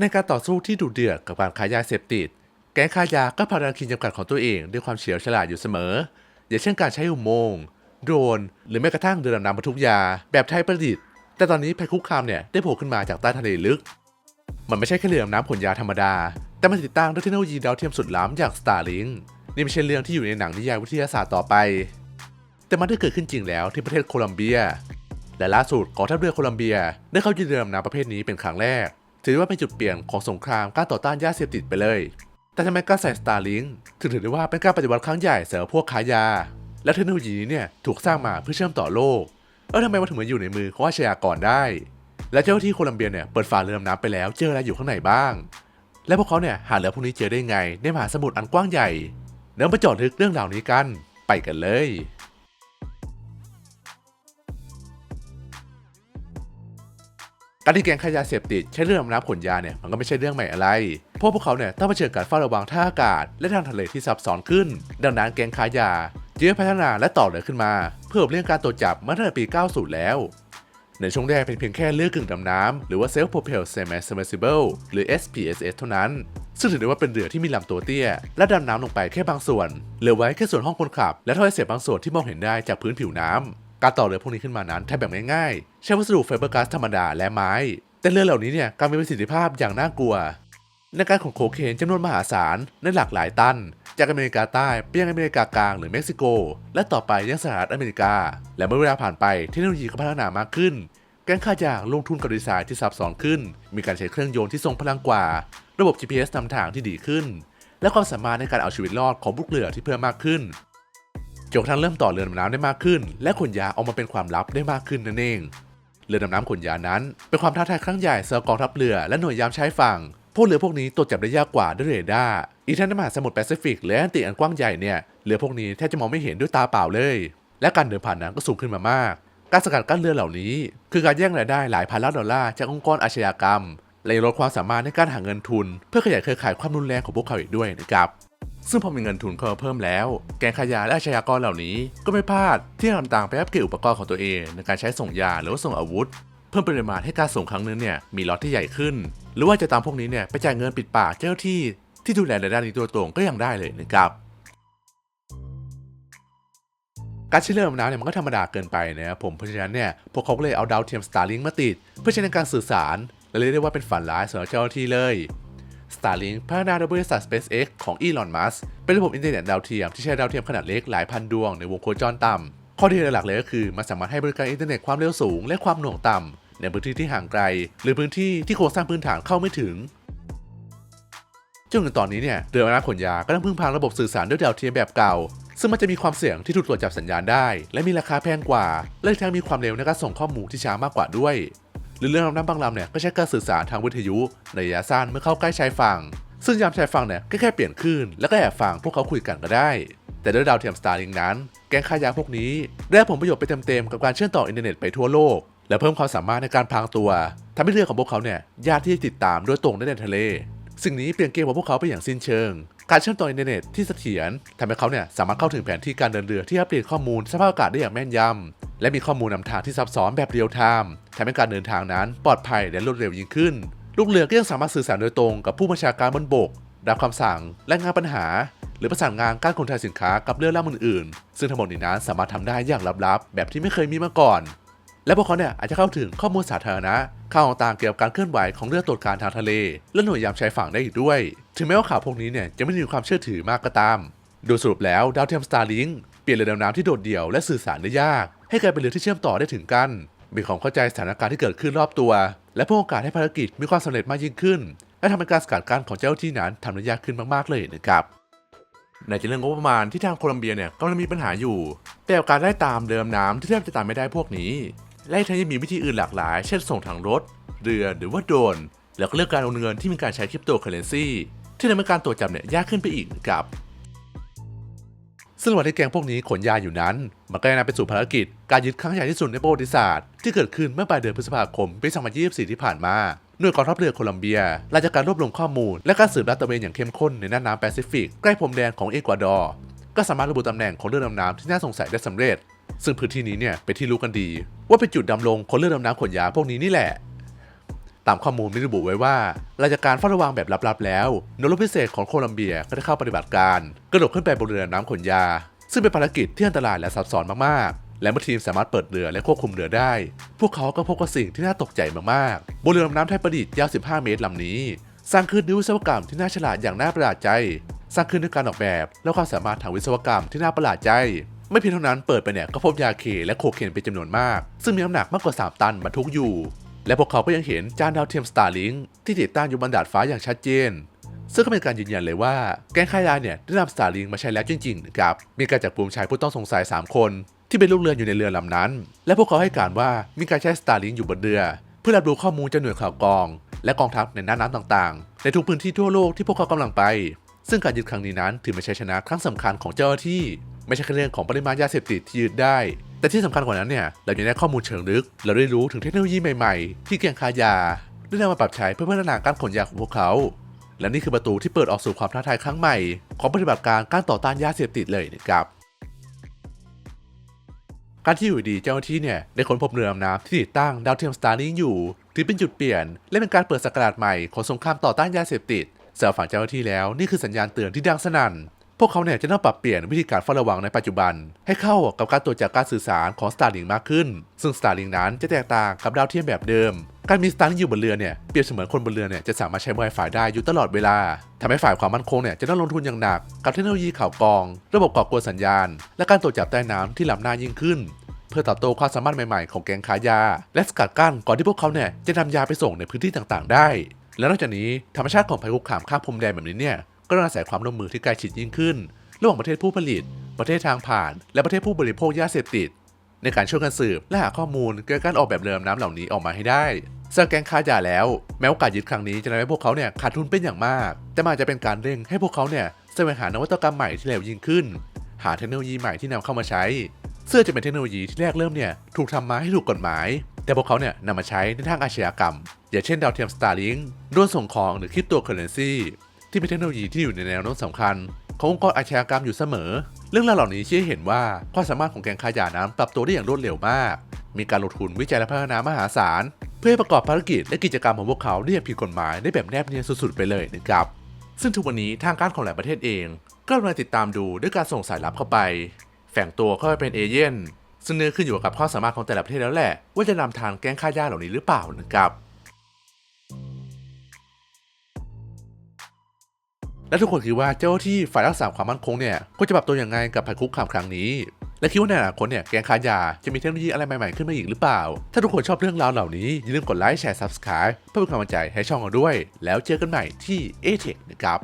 ในการต่อสู้ที่ดุเดือดกับการค้ายาเสพติด แก๊งค้ายาก็พาดันขีดจำกัดของตัวเองด้วยความเฉียวฉลาดอยู่เสมอ อย่างเช่นการใช้อุโมงค์โดรนหรือแม้กระทั่งเรือดำน้ำบรรทุกยา แบบไทยประดิษฐ์ แต่ตอนนี้ภัยคุกคามเนี่ยได้โผล่ขึ้นมาจากใต้ทะเลลึก มันไม่ใช่แค่เรือดำน้ำขนยาธรรมดา แต่มันติดตั้งด้วยเทคโนโลยีดาวเทียมสุดล้ำอย่าง Starlink นี่ไม่ใช่เรื่องที่อยู่ในหนังนิยายวิทยาศาสตร์ต่อไป แต่มันได้เกิดขึ้นจริงแล้วที่ประเทศโคลัมเบีย และล่าสุดกองทัพเรือโคลัมเบียได้เข้ายึดเรือดำน้ำประเภทนี้เป็นครั้งแรก ถือว่าเป็นจุดเปลี่ยนของสงครามการต่อต้านยาเสพติดไปเลย แต่ทำไมการใส่ Starlink ถึงถือได้ว่าเป็นการปฏิวัติครั้งใหญ่เสำหรับพวกค้ายา และเทคโนโลยีนี้เนี่ยถูกสร้างมาเพื่อเชื่อมต่อโลกเออทำไมมันถึงมาอยู่ในมือของอาชญากรได้ และเจ้าที่โคลัมเบียเนี่ยเปิดฝาเรือดำน้ำไปแล้วเจออะไรอยู่ข้างในบ้าง และพวกเขาเนี่ยหาเรือพวกนี้เจอได้ไงในมหาสมุทรอันกว้างใหญ่เดี๋ยวมาเจาะลึกเรื่องราวนี้กัน ไปกันเลย การที่แก๊งขายยาเสพติดใช้เรือดำน้ำขนยาเนี่ยมันก็ไม่ใช่เรื่องใหม่อะไร เพราะพวกเขาเนี่ยต้องเผชิญการเฝ้าระวังท่าอากาศ และทางทะเลที่ซับซ้อนขึ้น ดังนั้นแก๊งขายยาจึงได้พัฒนาและต่อเรือขึ้นมา เพื่อเลี่ยงการตรวจจับมื่อตั้งแต่ปี 90 แล้ว ในช่วงแรกเป็นเพียงแค่เรือกึ่งดำน้ำหรือว่า Self Propelled Semi Submersible หรือ SPSS เท่านั้น ซึ่งถือได้ว่าเป็นเรือที่มีลำตัวเตี้ย และดำน้ำลงไปแค่บางส่วนเหลือไว้แค่ส่วนห้องคนขับ และท่อไอเสียบางส่วนที่มองเห็นได้จากพื้นผิวน้ำ การต่อเรือพวกนี้ขึ้นมานั้นแทบแบบง่ายๆ ใช้วัสดุไฟเบอร์ก๊าซธรรมดาและไม้ แต่เรือเหล่านี้เนี่ยการมีประสิทธิภาพอย่างน่ากลัว ในการขนโคเคนจำนวนมหาศาลในหลากหลายตัน จากอเมริกาใต้ไปยังอเมริกากลางหรือเม็กซิโก และต่อไปยังสหรัฐอเมริกา และเมื่อเวลาผ่านไปเทคโนโลยีก็พัฒนามากขึ้นแก๊งค้ายาลงทุนกับดีไซน์ที่ซับซ้อนขึ้น มีการใช้เครื่องยนต์ที่ทรงพลังกว่า ระบบ GPS นำทางที่ดีขึ้น และความสามารถในการเอาชีวิตรอดของลูกเรือที่เพิ่มมากขึ้น จนกทั่งเริ่มต่อเรือดำน้ำได้มากขึ้น และขนยาออกมาเป็นความลับได้มากขึ้นนั่นเอง เรือดำน้ำขนยานั้น เป็นความท้าทายครั้งใหญ่สำหรับกองทัพเรือและหน่วยยามชายฝั่งพวกเรือพวกนี้ตรวจจับได้ยากกว่าด้วยเรดาร์อีกทั้งในมหาสมุทรแปซิฟิกและแอนติอันกว้างใหญ่เนี่ยเรือพวกนี้แทบจะมองไม่เห็นด้วยตาเปล่าเลย และการเดินผ่านน้ำก็สูงขึ้นมามาก การสกัดกั้นเรือเหล่านี้ คือการแย่งรายได้หลายพันล้านดอลลาร์จากองค์กรอาชญากรรมและลดความสามารถในการหาเงินทุน เพื่อขยายเครือข่ายความรุนแรงของพวกเขาอีกด้วยนะครับ ซึ่งพอมีเงินทุนเข้าเพิ่มแล้ว แกงขยยาและอาชญากรเหล่านี้ ก็ไม่พลาดที่จะนำต่างไปอัปเกรดอุปกรณ์ของตัวเองในการใช้ส่งยาหรือว่าส่งอาวุธ เพิ่มปริมาณให้การส่งครั้งนึงเนี่ยมีล็อตที่ใหญ่ขึ้น หรือว่าจะตามพวกนี้เนี่ยไปจ่ายเงินปิดปากเจ้าที่ที่ดูแลในด้านนี้ตัวตรงก็ยังได้เลยนะครับการใช้เรือดำน้ำเนี่ยมันก็ธรรมดาเกินไปนะครับผมเพราะฉะนั้นเนี่ยพวกเขาก็เลยเอาดาวเทียม Starlink มาติด เพื่อใช้ในการสื่อสารและเรียกได้ว่าเป็นฝันร้ายสำหรับเจ้าหน้าที่เลย Starlink พัฒนาโดยบริษัท SpaceX ของ Elon Musk เป็นระบบอินเทอร์เน็ตดาวเทียมที่ใช้ดาวเทียมขนาดเล็กหลายพันดวงในวงโคจรต่ำ ข้อดีหลักเลยก็คือมันสามารถให้บริการอินเทอร์เน็ตความเร็วสูงและความหน่วงต่ำในพื้นที่ที่ห่างไกล หรือพื้นที่ที่โครงสร้างพื้นฐานเข้าไม่ถึงจนถึงตอนนี้เนี่ยเรือดำน้ำขนยาก็ต้องพึ่งพาระบบสื่อสารด้วยดาวเทียมแบบเก่า ซึ่งมันจะมีความเสี่ยงที่ถูกตรวจจับสัญญาณได้ และมีราคาแพงกว่า และทั้งมีความเร็วในการส่งข้อมูลที่ช้ามากกว่าด้วย หรือเรือดำน้ำบางลำเนี่ยก็ใช้การสื่อสารทางวิทยุในระยะสั้นเมื่อเข้าใกล้ชายฝั่ง ซึ่งยามชายฝั่งเนี่ยก็แค่เปลี่ยนคลื่นแล้วก็แอบฟังพวกเขาคุยกันก็ได้ แต่ด้วยดาวเทียม Starlink นั้น แก๊งค้ายาพวกนี้ได้ผลประโยชน์ไปเต็มๆกับการเชื่อมต่ออินเทอร์เน็ตไปทั่วโลก และเพิ่มความสามารถในการพรางตัวทำให้เรือของพวกเขาเนี่ยยากที่จะติดตามโดยตรงได้ในทะเล สิ่งนี้เปลี่ยนเกมของพวกเขาไปอย่างสิ้นเชิงการเชื่อมต่ออินเทอร์เน็ตที่เสถียรทำให้เขาเนี่ยสามารถเข้าถึงแผนที่การเดินเรือที่อัปเดตข้อมูลสภาพอากาศได้อย่างแม่นย และมีข้อมูลนำทางที่ซับซ้อนแบบเรียลไทม์ทำให้การเดินทางนั้นปลอดภัยและรวดเร็วยิ่งขึ้น ลูกเรือก็ยังสามารถสื่อสารโดยตรงกับผู้บัญชาการบนบก รับคำสั่ง และงานปัญหา หรือประสานงานการขนถ่ายสินค้ากับเรือลำอื่นๆ ซึ่งทั้งหมดนี้นั้นสามารถทำได้อย่างลับๆ แบบที่ไม่เคยมีมาก่อน และพวกเขาเนี่ยอาจจะเข้าถึงข้อมูลสาธารณะข่าวต่างเกี่ยวกับการเคลื่อนไหวของเรือตรวจการทางทะเล และหน่วยยามชายฝั่งได้อีกด้วย ถึงแม้ว่าข่าวพวกนี้เนี่ยจะไม่มีความเชื่อถือมากก็ตาม โดยสรุปแล้วดาวเทียม Starlink เปลี่ยนเรือดำน้ำที่โดดเดี่ยวและสื่อสารได้ยาก ให้กลายเป็นเรือที่เชื่อมต่อได้ถึงกัน มีความเข้าใจสถานการณ์ที่เกิดขึ้นรอบตัว และเพิ่มโอกาสให้ภารกิจมีความสำเร็จมากยิ่งขึ้น และทำให้การสกัดกั้นของเจ้าหน้าที่นั้นทำได้ยากขึ้นมากๆเลยนะครับในเรื่องงบประมาณที่ทางโคลัมเบียเนี่ยกำลังมีปัญหาอยู่ แต่การไล่ตามเรือดำน้ำที่แทบจะตามไม่ได้พวกนี้ และทั้งยังมีวิธีอื่นหลากหลาย เช่นส่งทางรถ เรือหรือว่าโดรนแล้วก็เลือกการโอนเงินที่มีการใช้คริปโตเคอเรนซีที่ทำให้การตรวจจับเนี่ยยากขึ้นไปอีกครับ ซึ่งระหว่างที่แกงพวกนี้ขนยาอยู่นั้น มันก็ยังนำไปสู่ภารกิจ การยึดครั้งใหญ่ที่สุดในประวัติศาสตร์ที่เกิดขึ้นเมื่อปลายเดือนพฤษภาคมปี 2024 ที่ผ่านมาหน่วยกองทัพเรือโคลัมเบียหลังจากการรวบรวมข้อมูล และการสืบลาดตระเวนอย่างเข้มข้นในน่านน้ำแปซิฟิกใกล้พรมแดนของเอกวาดอร์ก็สามารถระบุตำแหน่งของเรือดำน้ำที่น่าสงสัยได้สำเร็จ ซึ่งพื้นที่นี้เนี่ยเป็นที่รู้กันดี ว่าเป็นจุดดำลงของเรือดำน้ำขนยาพวกนี้นี่แหละ ตามข้อมูลมีระบุไว้ว่าหลังจากการเฝ้าระวังแบบลับๆแล้วหน่วยรบพิเศษของโคลัมเบียก็ได้เข้าปฏิบัติการ กระโดดขึ้นไปบนเรือน้ำขนยา ซึ่งเป็นภารกิจที่อันตรายและซับซ้อนมากๆ และเมื่อทีมสามารถเปิดเรือและควบคุมเรือได้ พวกเขาก็พบกับสิ่งที่น่าตกใจมากๆบนเรือดำน้ำไทยประดิษฐ์ยาว 15 เมตรลำนี้ สร้างขึ้นด้วยวิศวกรรมที่น่าฉลาดอย่างน่าประหลาดใจ สร้างขึ้นด้วยการออกแบบ และความสามารถทางวิศวกรรมที่น่าประหลาดใจไม่เพียงเท่านั้นเปิดไปเนี่ยก็พบยาเคและโคเคนเป็นจำนวนมาก ซึ่งมีน้ำหนักมากกว่า 3 ตันบรรทุกอยู่ และพวกเขาก็ยังเห็นจานดาวเทียม Starlink ที่ติดตั้งอยู่บนดาดฟ้าอย่างชัดเจน ซึ่งก็เป็นการยืนยันเลยว่าแก๊งค้ายาเนี่ยได้นำ Starlink มาใช้แล้วจริงๆนะครับ มีการจับกลุ่มชายผู้ต้องสงสัย 3 คน ที่เป็นลูกเรืออยู่ในเรือลำนั้น และพวกเขาให้การว่ามีการใช้ Starlink อยู่บนเรือ เพื่อรับรู้ข้อมูลจากหน่วยข่าวกอง และกองทัพในน่านน้ำต่างๆ ในทุกพื้นที่ทั่วโลกที่พวกเขากำลังไป ซึ่งการยึดครั้งนี้นั้นถือเป็นชัยชนะครั้งสำคัญของเจ้าหน้าที่ ไม่ใช่แค่เรื่องของปริมาณยาเสพติดที่ยึดได้ แต่ที่สำคัญกว่านั้นเนี่ยเรายังได้ข้อมูลเชิงลึก เราได้รู้ถึงเทคโนโลยีใหม่ๆ ที่แก๊งคายาได้นำมาปรับใช้เพื่อพัฒนาการขนยาของพวกเขา และนี่คือประตูที่เปิดออกสู่ความท้าทายครั้งใหม่ ของปฏิบัติการการต่อต้านยาเสพติดเลยนะครับการที่อยู่ดีเจ้าหน้าที่เนี่ยได้ค้นพบเรือดำน้ำที่ติดตั้งดาวเทียมสตาร์ลิงอยู่ถือเป็นจุดเปลี่ยน และเป็นการเปิดสกราชใหม่ของสงครามต่อต้านยาเสพติดสำหรับฝั่งเจ้าหน้าที่แล้วนี่คือสัญญาณเตือนที่ดังสนั่น พวกเขาเนี่ยจะต้องปรับเปลี่ยนวิธีการเฝ้าระวังในปัจจุบัน ให้เข้ากับการตรวจจับการสื่อสารของ Starlink มากขึ้น ซึ่ง Starlink นั้นจะแตกต่างกับดาวเทียมแบบเดิม การมี Starlink อยู่บนเรือเนี่ยเปรียบเสมือนคนบนเรือเนี่ยจะสามารถใช้ Wi-Fi ได้อยู่ตลอดเวลาทำให้ฝ่ายความมั่นคงเนี่ยจะต้องลงทุนอย่างหนัก กับเทคโนโลยีข่าวกรอง ระบบก่อกวนสัญญาณ และการตรวจจับใต้น้ำที่ล้ำหน้ายิ่งขึ้น เพื่อตอบโต้ความสามารถใหม่ๆ ของแก๊งค้ายา และสกัดกั้นก่อนที่พวกเขาเนี่ยจะนำยาไปส่งในพื้นที่ต่างๆ ได้ และนอกจากนี้ธรรมชาติของภัยคุกคามข้ามพรมแดนแบบนี้เนี่ย ก็ต้องอาศัยความร่วมมือที่ใกล้ชิดยิ่งขึ้น ระหว่างประเทศผู้ผลิต ประเทศทางผ่าน และประเทศผู้บริโภคยาเสพติด ในการช่วยกันสืบและหาข้อมูลเกี่ยวกับการออกแบบเรือดำน้ำเหล่านี้ออกมาให้ได้สแก๊งค้ายาแล้ว แม้โอกาสยึดครั้งนี้จะทำให้พวกเขาเนี่ยขาดทุนเป็นอย่างมาก แต่มันอาจจะเป็นการเร่งให้พวกเขาเนี่ยแสวงหานวัตกรรมใหม่ที่เร็วยิ่งขึ้น หาเทคโนโลยีใหม่ที่นำเข้ามาใช้ เสื้อจะเป็นเทคโนโลยีที่แรกเริ่มเนี่ยถูกทำมาให้ถูกกฎหมาย แต่พวกเขาเนี่ยนำมาใช้ในทางอาชญากรรม อย่างเช่นดาวเทียม Starlink โดรนส่งของหรือคริปโตเคอเรนซี ที่เป็นเทคโนโลยีที่อยู่ในแนวโน้มสำคัญขององค์กรอาชญากรรมอยู่เสมอ เรื่องราวเหล่านี้ชี้ให้เห็นว่าความสามารถของแก๊งค้ายาน้ำปรับตัวได้อย่างรวดเร็วมาก มีการลงทุนวิจัยและพัฒนามหาศาล เพื่อประกอบภารกิจและกิจกรรมของพวกเขาได้อย่างผิดกฎหมายได้แบบแนบเนียนสุดๆไปเลยนะครับ ซึ่งทุกวันนี้ทางการของหลายประเทศเองก็กำลังติดตามดูด้วยการส่งสายลับเข้าไป แฝงตัวเข้าไปเป็นเอเย่นซึ่งเนื้อขึ้นอยู่กับความสามารถของแต่ละประเทศแล้วแหละว่าจะนำทางแก๊งค้ายาเหล่านี้หรือเปล่านะครับ และทุกคนคิดว่าเจ้าที่ฝ่ายรักษาความมั่นคงเนี่ยก็จะปรับตัวอย่างไงกับภัยคุกคามครั้งนี้ และคิดว่าในอนาคตเนี่ยแก๊งค้ายาจะมีเทคโนโลยีอะไรใหม่ๆขึ้นมาอีกหรือเปล่า ถ้าทุกคนชอบเรื่องราวเหล่านี้อย่าลืมกดไลค์แชร์ Subscribe เพื่อเป็นกำลังใจให้ช่องเราด้วย แล้วเจอกันใหม่ที่ a t e c h นะครับ